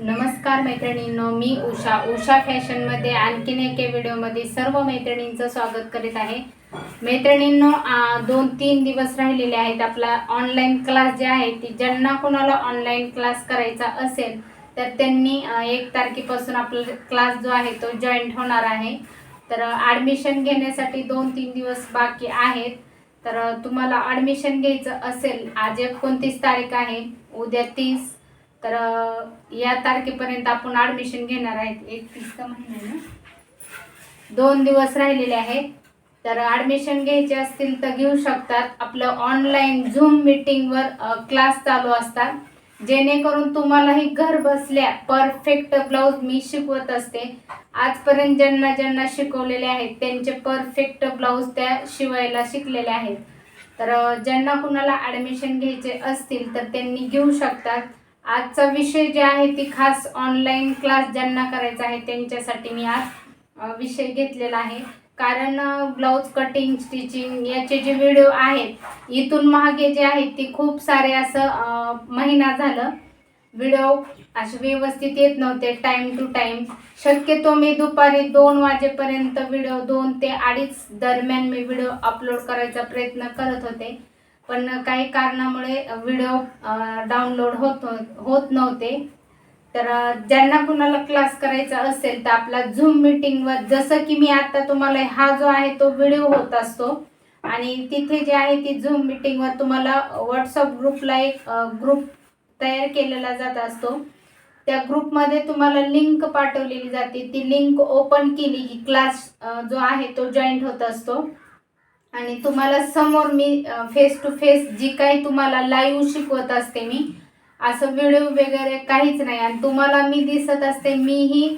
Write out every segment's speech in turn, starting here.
नमस्कार मैत्रिणींनो मी उषा. उषा फॅशनमध्ये आणखीन एके व्हिडिओमध्ये सर्व मैत्रिणींचं स्वागत करीत आहे. मैत्रिणींनो दोन तीन दिवस राहिलेले आहेत. आपला ऑनलाईन क्लास जे आहे ती ज्यांना कोणाला ऑनलाईन क्लास करायचा असेल तर त्यांनी एक तारखेपासून आपला क्लास जो आहे तो जॉईंट होणार आहे. तर ॲडमिशन घेण्यासाठी दोन तीन दिवस बाकी आहेत. तर तुम्हाला ॲडमिशन घ्यायचं असेल आज एकोणतीस तारीख आहे. उद्या तीस तर या तारखेपर्यंत आपण ॲडमिशन घेणार आहेत. एकतीसचा महिना दोन दिवस राहिलेले आहेत. तर ॲडमिशन घ्यायचे असतील तर घेऊ शकतात. आपलं ऑनलाईन झूम मीटिंगवर क्लास चालू असतात. जेणेकरून तुम्हालाही घर बसल्या परफेक्ट ब्लाऊज मी शिकवत असते. आजपर्यंत ज्यांना ज्यांना शिकवलेले आहेत त्यांचे परफेक्ट ब्लाऊज त्या शिवायला शिकलेले आहेत. तर ज्यांना कुणाला ॲडमिशन घ्यायचे असतील तर त्यांनी घेऊ शकतात. आजचा विषय जे आहे ती खास ऑनलाईन क्लास ज्यांना करायचा आहे त्यांच्यासाठी मी आज विषय घेतलेला आहे. कारण ब्लाऊज कटिंग स्टिचिंग याचे जे व्हिडिओ आहेत इथून मागे जे आहेत ते खूप सारे असं महिना झालं. व्हिडिओ असे व्यवस्थित येत नव्हते टाईम टू टाईम शक्यतो मी दुपारी दोन वाजेपर्यंत व्हिडिओ दोन ते अडीच दरम्यान मी व्हिडिओ अपलोड करायचा प्रयत्न करत होते. पण काही कारणामुळे व्हिडिओ डाउनलोड होत होत नव्हते. तर ज्यांना कुणाला क्लास करायचा असेल तर आपला झूम मिटिंगवर जसं की मी आता तुम्हाला हा जो आहे तो व्हिडिओ होत असतो. आणि तिथे जे आहे ती झूम मिटिंगवर तुम्हाला व्हॉट्सअप ग्रुपला एक ग्रुप तयार केलेला जात असतो. त्या ग्रुपमध्ये तुम्हाला लिंक पाठवलेली जाते. ती लिंक ओपन केली की क्लास जो आहे तो जॉईंट होत असतो. आणि तुम्हाला समोर मी फेस टू फेस जी काही तुम्हाला लाईव्ह शिकवत असते मी असं व्हिडिओ वगैरे काहीच नाही. आणि तुम्हाला मी दिसत असते मीही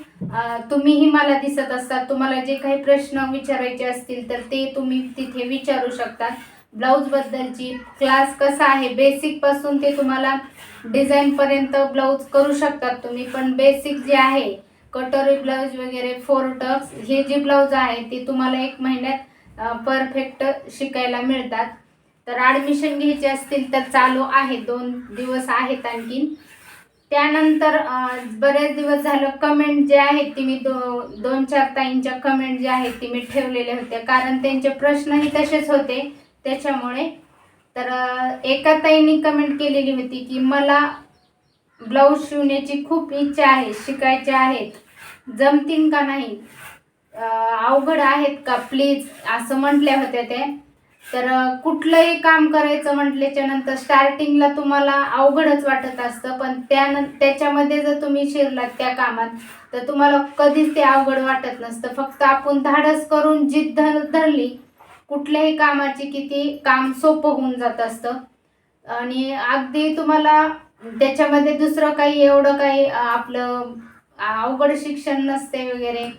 तुम्हीही मला दिसत असतात तुम्हाला जे काही प्रश्न विचारायचे असतील तर ते तुम्ही तिथे विचारू शकता. ब्लाऊजबद्दलची क्लास कसा आहे बेसिकपासून ते तुम्हाला डिझाईनपर्यंत ब्लाऊज करू शकतात तुम्ही. पण बेसिक जे आहे कटोरी ब्लाऊज वगैरे फोर टक्स हे जे ब्लाऊज आहे ते तुम्हाला एक महिन्यात परफेक्ट शिकायला मिळतात. तर ॲडमिशन घ्यायचे असतील तर चालू आहे. दोन दिवस आहेत आणखीन. त्यानंतर बरेच दिवस झालं कमेंट जे आहेत ती मी दो दोन चार ताईंच्या कमेंट जे आहेत ती मी ठेवलेल्या होत्या कारण त्यांचे प्रश्नही तसेच होते. त्याच्यामुळे. तर एका ताईंनी कमेंट केलेली होती की मला ब्लाऊज शिवण्याची खूप इच्छा आहे शिकायचे आहेत जमतील का नाही? अवघड आहेत का? प्लीज असं म्हटल्या होत्या ते तर कुठलंही काम करायचं म्हटल्याच्या नंतर स्टार्टिंगला तुम्हाला अवघडच वाटत असतं. पण त्यानं त्याच्यामध्ये जर तुम्ही शिरलात त्या कामात तर तुम्हाला कधीच ते अवघड वाटत नसतं. फक्त आपण धाडस करून जिद्द धरली कुठल्याही कामाची किती काम सोपं होऊन जात असतं. आणि अगदी तुम्हाला त्याच्यामध्ये दुसरं काही एवढं काही आपलं अवघड शिक्षण नसते वगैरे.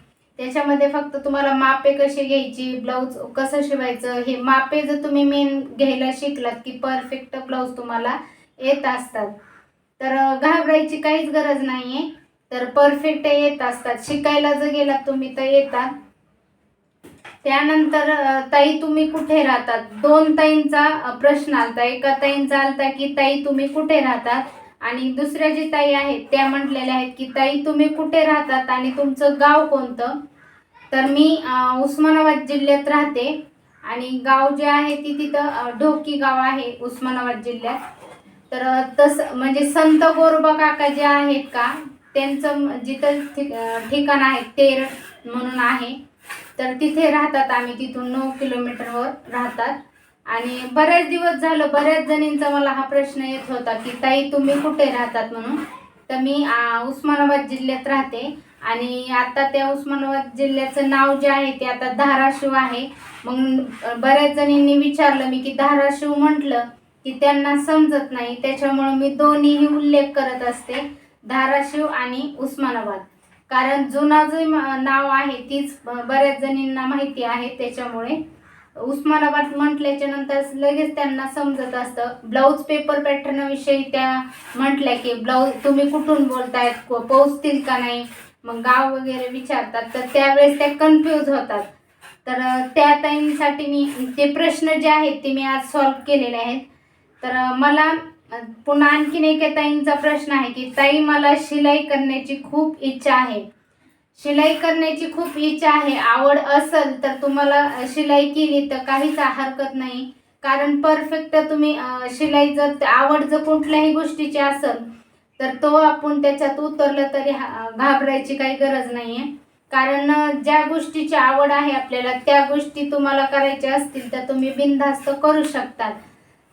त्याच्यामध्ये फक्त तुम्हाला मापे कशी घ्यायची ब्लाऊज कसं शिवायचं हे मापे जर तुम्ही मेन घ्यायला शिकलात की परफेक्ट ब्लाऊज तुम्हाला येत असतात. तर घाबरायची काहीच गरज नाही आहे तर परफेक्ट येत असतात. शिकायला जर गेलात तुम्ही तर येतात. त्यानंतर ताई तुम्ही कुठे राहतात? दोन ताईंचा प्रश्न आलता. एका ताईंचा आलता की ताई तुम्ही कुठे राहतात? आणि दुसऱ्या जी ताई आहेत त्या म्हटलेल्या आहेत की ताई तुम्ही कुठे राहतात आणि तुमचं गाव कोणतं? तर मी उस्मानाबाद जिल्ह्यात राहते आणि गाव जे आहे ती तिथं ढोकी गाव आहे उस्मानाबाद जिल्ह्यात. तर तस तसं म्हणजे संत गोरोबा काका जे आहेत का त्यांचं जिथं ठिक- ठिकाण आहे तेर म्हणून आहे. तर तिथे राहतात आम्ही तिथून नऊ किलोमीटरवर राहतात. आणि बऱ्याच दिवस झालं बऱ्याच जणींचा मला हा प्रश्न येत होता की ताई तुम्ही कुठे राहतात म्हणून? तर मी उस्मानाबाद जिल्ह्यात राहते. आणि आता त्या उस्मानाबाद जिल्ह्याचं नाव जे आहे ते आता धाराशिव आहे. मग बऱ्याच जणींनी विचारलं मी की धाराशिव म्हटलं की त्यांना समजत नाही त्याच्यामुळं मी दोन्हीही उल्लेख करत असते धाराशिव आणि उस्मानाबाद. कारण जुना जे नाव आहे तीच बऱ्याच जणींना माहिती आहे त्याच्यामुळे उस्मानाबाद म्हटल्याच्या नंतर लगेच त्यांना समजत असतं. ब्लाऊज पेपर पॅटर्नविषयी त्या म्हटल्या की ब्लाऊज तुम्ही कुठून बोलतायत को- पोहोचतील का नाही? मग गाव वगैरे विचारतात तर त्यावेळेस त्या कन्फ्यूज होतात. तर त्या ताईंसाठी मी ते प्रश्न जे आहेत ते मी आज सॉल्व केलेले आहेत. तर मला पुन्हा आणखीन एक ताईंचा प्रश्न आहे की ताई मला शिलाई करण्याची खूप इच्छा आहे. शिलाई करण्याची खूप इच्छा आहे. आवड असेल तर तुम्हाला शिलाई केली तर काहीच हरकत नाही. कारण परफेक्ट तुम्ही शिलाई जर आवड जर कुठल्याही गोष्टीची असेल तर तो आपण त्याच्यात उतरलं तरी घाबरायची काही गरज नाही आहे कारण ज्या गोष्टीची आवड आहे आपल्याला त्या गोष्टी तुम्हाला करायच्या असतील तर तुम्ही बिनधास्त करू शकतात.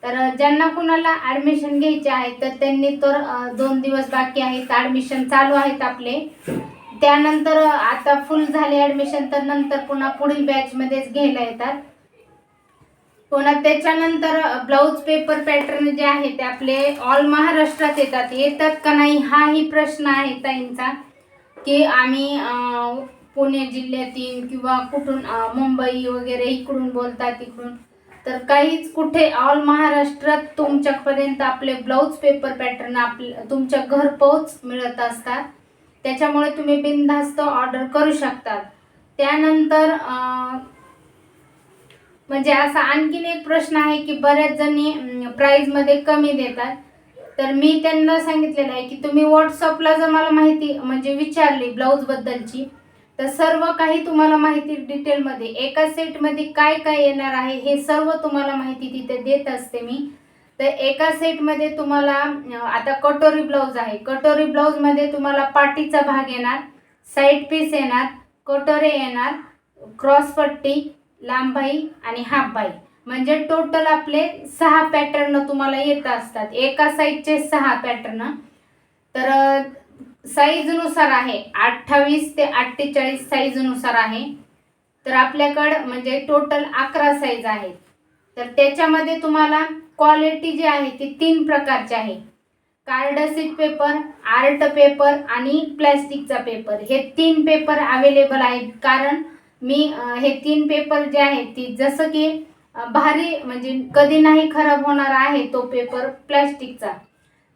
तर ज्यांना कुणाला ॲडमिशन घ्यायचे आहे तर त्यांनी तर दोन दिवस बाकी आहेत ॲडमिशन चालू आहेत आपले. त्यानंतर आता फुल झाले ॲडमिशन तर नंतर पुन्हा पुढील बॅचमध्येच घ्यायला येतात. हो पुन्हा त्याच्यानंतर ब्लाऊज पेपर पॅटर्न जे आहे ते आपले ऑल महाराष्ट्रात येतात. येतात का नाही हाही प्रश्न आहे ताईंचा की आम्ही पुणे जिल्ह्यातील किंवा कुठून मुंबई वगैरे इकडून बोलतात इकडून तर काहीच कुठे ऑल महाराष्ट्रात तुमच्यापर्यंत आपले ब्लाऊज पेपर पॅटर्न आपले तुमच्या घरपोच मिळत असतात. त्याच्यामुळे तुम्ही बिनधास्त ऑर्डर करू शकतात. त्यानंतर म्हणजे असा आणखीन एक प्रश्न आहे की बऱ्याच जणी प्राईजमध्ये कमी देतात. तर मी त्यांना सांगितलेलं आहे की तुम्ही व्हॉट्सअपला जर मला माहिती म्हणजे विचारली ब्लाऊजबद्दलची तर सर्व काही तुम्हाला माहिती डिटेलमध्ये एका सेटमध्ये काय काय येणार आहे हे सर्व तुम्हाला माहिती तिथे देत असते मी. तर एका सेटमध्ये तुम्हाला आता कटोरी ब्लाऊज आहे. कटोरी ब्लाऊजमध्ये तुम्हाला पाटीचा भाग येणार साईड पीस येणार कटोरे येणार क्रॉसपट्टी लांबाई आणि हाफबाई. म्हणजे टोटल आपले सहा पॅटर्न तुम्हाला येत असतात. एका साईजचे सहा पॅटर्न तर साईजनुसार आहे. अठ्ठावीस ते अठ्ठेचाळीस साईजनुसार आहे. तर आपल्याकडं म्हणजे टोटल अकरा साईज आहेत. तर त्याच्यामध्ये तुम्हाला क्वालिटी जी आहे ती तीन प्रकारची आहे. कार्डसीट पेपर आर्ट पेपर आणि प्लॅस्टिकचा पेपर हे तीन पेपर अवेलेबल आहेत. कारण मी हे तीन पेपर जे आहेत ती जसं की भारी म्हणजे कधी नाही खराब होणार आहे तो पेपर प्लॅस्टिकचा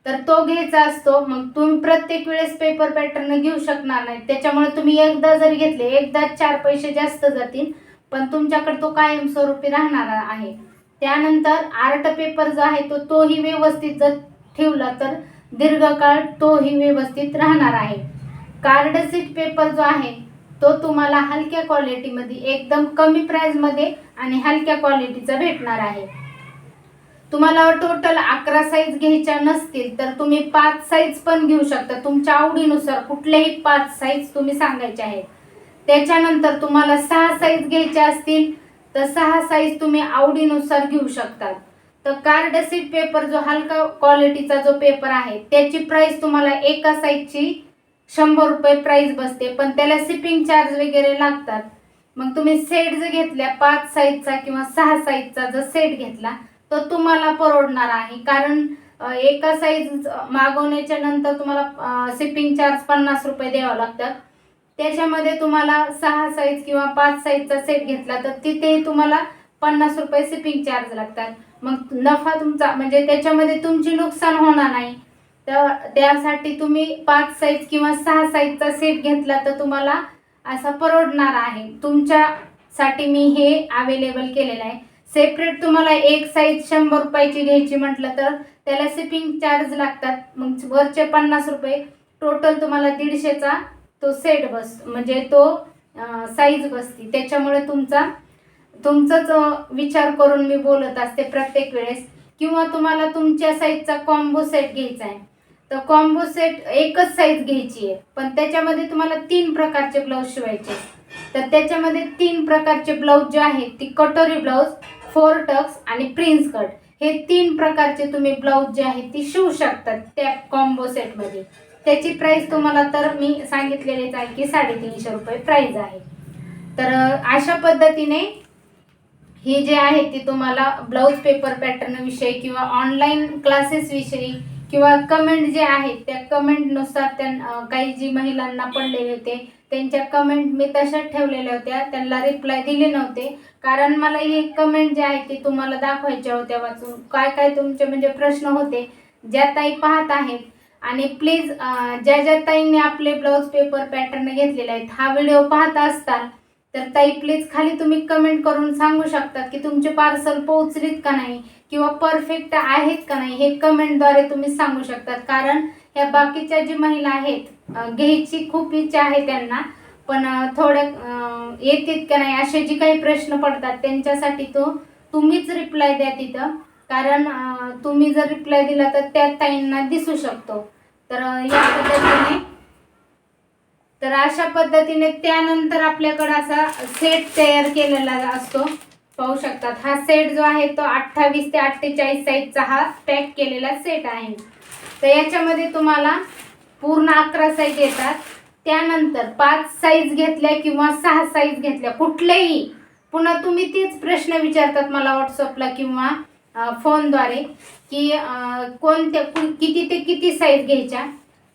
तर तो घ्यायचा असतो मग तुम्ही प्रत्येक वेळेस पेपर पॅटर्न घेऊ शकणार नाही. त्याच्यामुळे तुम्ही एकदा जर घेतले एकदा चार पैसे जास्त जातील पण तुमच्याकडे तो कायमस्वरूपी राहणार आहे. त्यानंतर आर्ट पेपर जो आहे तो तोही व्यवस्थित जर ठेवला तर दीर्घकाळ तोही व्यवस्थित राहणार आहे. कार्डसीट पेपर जो आहे तो तुम्हाला हलक्या क्वालिटीमध्ये एकदम कमी प्राईजमध्ये आणि हलक्या क्वालिटीचा भेटणार आहे. तुम्हाला टोटल अकरा साईज घ्यायच्या नसतील तर तुम्ही पाच साईज पण घेऊ शकता. तुमच्या आवडीनुसार कुठलेही पाच साईज तुम्ही सांगायचे आहेत. त्याच्यानंतर तुम्हाला सहा साईज घ्यायच्या असतील तर सहा साईज तुम्ही आवडीनुसार घेऊ शकतात. तर कार्ड सीट पेपर जो हलका क्वालिटीचा जो पेपर आहे त्याची प्राइस तुम्हाला एका साईजची शंभर रुपये प्राइस बसते पण त्याला शिपिंग चार्ज वगैरे लागतात. मग तुम्ही सेट जर घेतल्या पाच साईजचा किंवा सहा साईजचा जर सेट घेतला तर तुम्हाला परवडणार आहे. कारण एका साईज मागवण्याच्या नंतर तुम्हाला शिपिंग चार्ज पन्नास रुपये द्यावं लागतात. त्याच्यामध्ये तुम्हाला सहा साईज किंवा पाच साईजचा सेट घेतला तर तिथेही तुम्हाला पन्नास रुपये शिपिंग चार्ज लागतात. मग नफा तुमचा म्हणजे त्याच्यामध्ये तुमची नुकसान होणार नाही. तर त्यासाठी तुम्ही पाच साईज किंवा सहा साईजचा सेट घेतला तर तुम्हाला असा परवडणार आहे. तुमच्यासाठी मी हे अवेलेबल केलेलं आहे. सेपरेट तुम्हाला एक साईज शंभर रुपयाची घ्यायची म्हटलं तर त्याला शिपिंग चार्ज लागतात. मग वरचे पन्नास रुपये. टोटल तुम्हाला दीडशेचा तो सेट बस म्हणजे तो साईज बसती. त्याच्यामुळे तुमचा तुमचाच विचार करून मी बोलत असते प्रत्येक वेळेस. किंवा तुम्हाला तुमच्या साईजचा कॉम्बो सेट घ्यायचा आहे. तर कॉम्बो सेट एकच साईज घ्यायची आहे. पण त्याच्यामध्ये तुम्हाला तीन प्रकारचे ब्लाऊज शिवायचे तर त्याच्यामध्ये तीन प्रकारचे ब्लाऊज जे आहेत ती कटोरी ब्लाऊज फोर टक्स आणि प्रिन्स कट हे तीन प्रकारचे तुम्ही ब्लाऊज जे आहेत ती शिवू शकतात त्या कॉम्बो सेटमध्ये त्याची प्राईस तुम्हाला तर मी सांगितलेलीच आहे की साडेतीनशे रुपये प्राईज आहे. तर अशा पद्धतीने हे जे आहे ते तुम्हाला ब्लाऊज पेपर पॅटर्नविषयी किंवा ऑनलाईन क्लासेसविषयी किंवा कमेंट जे आहेत त्या कमेंटनुसार त्या काही जी महिलांना पडलेले होते त्यांच्या कमेंट मी तशाच ठेवलेल्या होत्या. त्यांना रिप्लाय दिले नव्हते. कारण मला हे कमेंट जे आहे ते तुम्हाला दाखवायच्या होत्या वाचून. काय काय तुमचे म्हणजे प्रश्न होते ज्या ताई पाहत आहेत. आणि प्लीज ज्या ज्या ताईंनी आपले ब्लाऊज पेपर पॅटर्न घेतलेले आहेत हा व्हिडिओ पाहत असताल तर ताई प्लीज खाली तुम्ही कमेंट करून सांगू शकतात की तुमचे पार्सल पोहोचलीत का नाही. किंवा परफेक्ट आहेत का नाही हे कमेंटद्वारे तुम्ही सांगू शकतात. कारण ह्या बाकीच्या जी महिला आहेत घ्यायची खूप इच्छा आहे त्यांना. पण थोडं येतात का नाही असे जे काही प्रश्न पडतात त्यांच्यासाठी तो तुम्हीच रिप्लाय द्या तिथं. कारण तुम्ही जर रिप्लाय दिला तर त्या ताईंना दिसू शकतो. तर या पद्धतीने तर अशा पद्धतीने त्यानंतर आपल्याकडं असा सेट तयार केलेला असतो. पाहू शकतात. हा सेट जो आहे तो अठ्ठावीस ते अठ्ठेचाळीस साईजचा हा पॅक केलेला सेट आहे. तर याच्यामध्ये तुम्हाला पूर्ण अकरा साईज येतात. त्यानंतर पाच साईज घेतल्या किंवा सहा साईज घेतल्या कुठल्याही पुन्हा तुम्ही तेच प्रश्न विचारतात मला व्हॉट्सअपला किंवा फोनद्वारे की कोणत्या कु- किती ते किती साईज घ्यायच्या.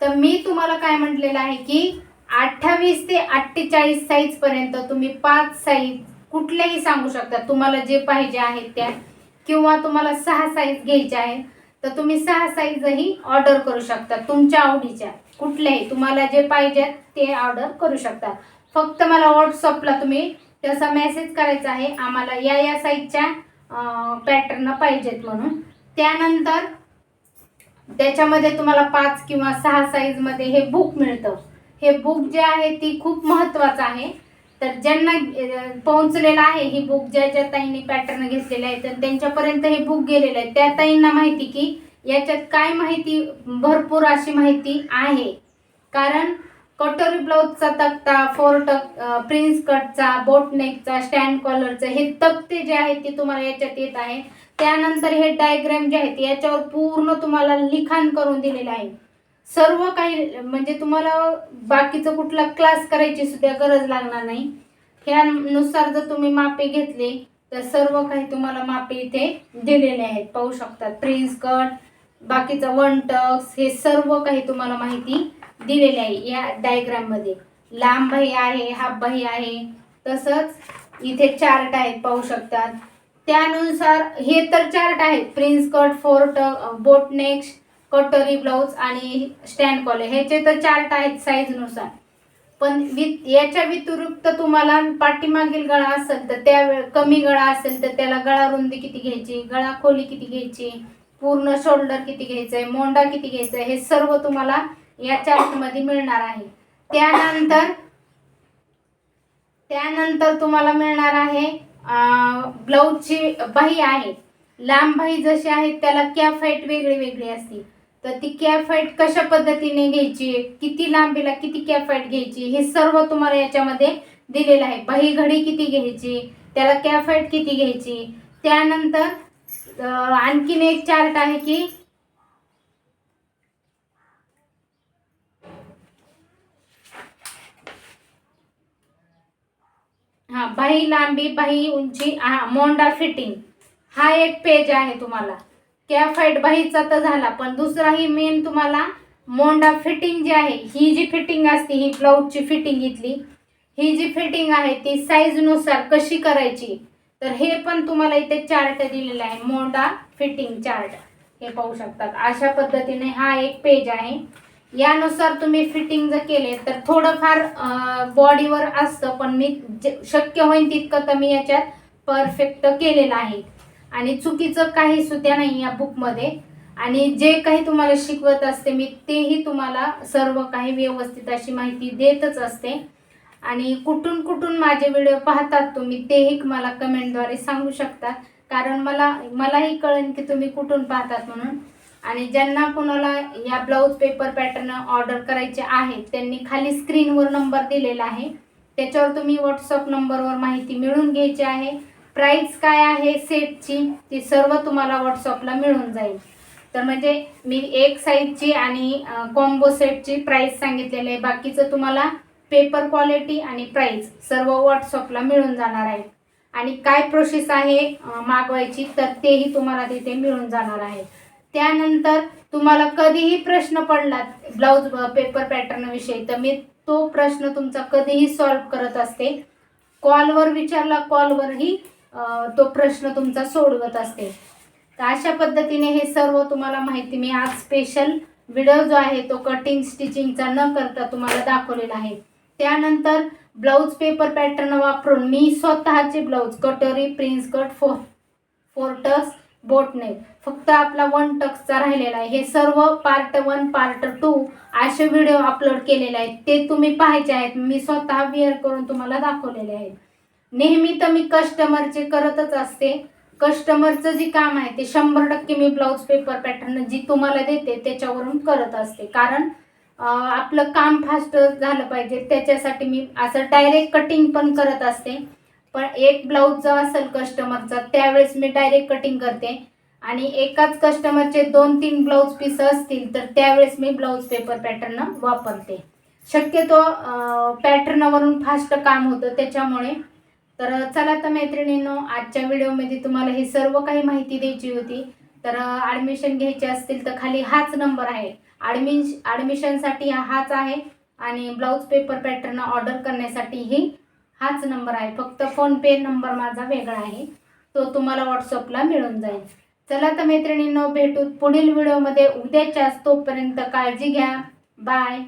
तर मी तुम्हाला काय म्हटलेलं आहे की अठ्ठावीस ते अठ्ठेचाळीस साईजपर्यंत तुम्ही पाच साईज कुठल्याही सांगू शकता. तुम्हाला जे पाहिजे आहेत त्या. किंवा तुम्हाला सहा साईज घ्यायच्या आहेत तर तुम्ही सहा साईजही ऑर्डर करू शकता तुमच्या आवडीच्या. कुठल्याही तुम्हाला जे पाहिजे ते ऑर्डर करू शकता. फक्त मला व्हॉट्सअपला तुम्ही त्याचा मेसेज करायचा आहे आम्हाला या या साईजच्या पॅटर्न पाहिजेत म्हणून. त्यानंतर त्याच्यामध्ये तुम्हाला पाच किंवा सहा साईजमध्ये हे बुक मिळतं. हे बुक जे आहे ती खूप महत्त्वाचं आहे. तर ज्यांना पोहोचलेलं आहे हे बुक ज्या ज्या ताईंनी पॅटर्न घेतलेले आहे तर त्यांच्यापर्यंत हे बुक गेलेलं आहे. त्या ताईंना माहिती की याच्यात काय माहिती भरपूर अशी माहिती आहे. कारण कटोरी ब्लाऊजचा तक्ता फोर टक प्रिन्स कटचा बोटनेकचा स्टँड कॉलरचा हे तक्ते जे आहेत ते तुम्हाला याच्यात येत आहे. त्यानंतर हे डायग्राम जे आहेत याच्यावर पूर्ण तुम्हाला लिखाण करून दिलेलं आहे. सर्व काही म्हणजे तुम्हाला बाकीचं कुठला क्लास करायची सुद्धा गरज लागणार नाही. ह्यानुसार जर तुम्ही मापे घेतले तर सर्व काही तुम्हाला मापे इथे दिलेले आहेत. पाहू शकतात प्रिन्स कट बाकीचं वन टक्स हे सर्व काही तुम्हाला माहिती दिलेली आहे या डायग्राममध्ये लांब बाही आहे हाफ बाही आहे तसंच इथे चार्ट आहेत पाहू शकतात. त्यानुसार हे तर चार्ट आहेत. प्रिन्स कट फोर टक बोटनेक्स्ट कटोरी ब्लाऊज आणि स्टँड कॉलर ह्याचे तर चार्ट आहेत साईजनुसार पण याच्या व्यतिरिक्त तुम्हाला पाठीमागील गळा असेल तर त्या कमी गळा असेल तर त्याला गळा रुंदी किती घ्यायची गळा खोली किती घ्यायची पूर्ण शोल्डर किती घ्यायचंय मोंडा किती घ्यायचा हे सर्व तुम्हाला या चार्टमध्ये मिळणार आहे. त्यानंतर त्यानंतर तुम्हाला मिळणार आहे ब्लाऊजची बाही आहे. लांब बाही जशी आहे त्याला कॅफ हाईट वेगळी वेगळी असते. तर ती कॅफ कशा पद्धतीने घ्यायची? किती लांबीला किती कॅफाईट घ्यायची? हे सर्व तुम्हाला याच्यामध्ये दिलेलं आहे. बाही घडी किती घ्यायची? त्याला कॅफाईट किती घ्यायची? त्यानंतर आणखीन एक चार्ट आहे की हा बाही लांबी बाही उंची हा मोंडा फिटिंग हा एक पेज आहे तुम्हाला. कॅफाईट बाहीचा तर झाला पण दुसराही मेन तुम्हाला मोंडा फिटिंग जी आहे ही जी फिटिंग असते ही ब्लाऊजची फिटिंग इथली ही जी फिटिंग आहे ती साईजनुसार कशी करायची? तर हे पण तुम्हाला इथे चार्ट दिलेला आहे मोंडा फिटिंग चार्ट हे पाहू शकतात. अशा पद्धतीने हा एक पेज आहे. यानुसार तुम्ही फिटिंग जर केले तर थोडंफार बॉडीवर असतं पण मी जे- शक्य होईल तितकं तर मी याच्यात परफेक्ट केलेलं आहे. आणि चुकीचं काही सुद्धा नाही या बुकमध्ये आणि जे काही तुम्हाला शिकवत असते मी तेही तुम्हाला सर्व काही व्यवस्थित अशी माहिती देतच असते. आणि कुठून कुठून माझे व्हिडिओ पाहतात तुम्ही तेही मला कमेंटद्वारे सांगू शकता. कारण मला मलाही कळेल की तुम्ही कुठून पाहतात म्हणून. आणि ज्यांना कोणाला या ब्लाऊज पेपर पॅटर्न ऑर्डर करायचे आहेत त्यांनी खाली स्क्रीनवर नंबर दिलेला आहे. त्याच्यावर तुम्ही व्हॉट्सअप नंबरवर माहिती मिळून घ्यायची आहे. प्राईस काय आहे सेटची ती सर्व तुम्हाला व्हॉट्सअपला मिळून जाईल. तर म्हणजे मी एक साईजची आणि कॉम्बो सेटची प्राईस सांगितलेली आहे. बाकीचं तुम्हाला पेपर क्वालिटी आणि प्राईस सर्व व्हॉट्सअपला मिळून जाणार आहे. आणि काय प्रोसेस आहे मागवायची तर तेही तुम्हाला तिथे मिळून जाणार आहे. त्यानंतर तुम्हाला कधीही प्रश्न पडला ब्लाऊज पेपर पॅटर्नविषयी तर मी तो प्रश्न तुमचा कधीही सॉल्व करत असते. कॉलवर विचारला कॉलवरही तो प्रश्न तुमचा सोडवत असते. तर अशा पद्धतीने हे सर्व तुम्हाला माहिती मी आज स्पेशल व्हिडिओ जो आहे तो कटिंग स्टिचिंगचा न करता तुम्हाला दाखवलेला आहे. त्यानंतर ब्लाऊज पेपर पॅटर्न वापरून मी स्वतःचे ब्लाऊज कटोरी प्रिन्स कट फोर फोर्टस बोट फक्त आपला वन टक्सचा राहिलेला आहे. हे सर्व पार्ट वन पार्ट टू असे व्हिडिओ अपलोड केलेले आहेत. ते तुम्ही पाहायचे आहेत. मी स्वतः वेअर करून तुम्हाला दाखवलेले आहेत. नेहमी तर मी कस्टमरचे करतच असते. कस्टमरचं जे काम आहे ते शंभर टक्के मी ब्लाऊज पेपर पॅटर्न जी तुम्हाला देते त्याच्यावरून करत असते. कारण आपलं काम फास्ट झालं पाहिजे. त्याच्यासाठी मी असं डायरेक्ट कटिंग पण करत असते. पण एक ब्लाऊज जो असेल कस्टमरचा त्यावेळेस मी डायरेक्ट कटिंग करते. आणि एकाच कस्टमरचे दोन तीन ब्लाऊज पीस असतील तर त्यावेळेस मी ब्लाऊज पेपर पॅटर्न वापरते. शक्यतो पॅटर्नवरून फास्ट काम होतं. त्याच्यामुळे तर चला तर मैत्रिणींनो आजच्या व्हिडिओमध्ये तुम्हाला हे सर्व काही माहिती द्यायची होती. तर ॲडमिशन घ्यायचे असतील तर खाली हाच नंबर आहे. ॲडमिश ॲडमिशनसाठी हाच आहे आणि ब्लाऊज पेपर पॅटर्न ऑर्डर करण्यासाठीही हाच नंबर आहे. फक्त फोनपे नंबर माझा वेगळा आहे. तो तुम्हाला व्हॉट्सअपला मिळून जाईल. चला तर मैत्रिणींनो भेटू पुढील व्हिडिओमध्ये. उद्याच्याच तोपर्यंत काळजी घ्या. बाय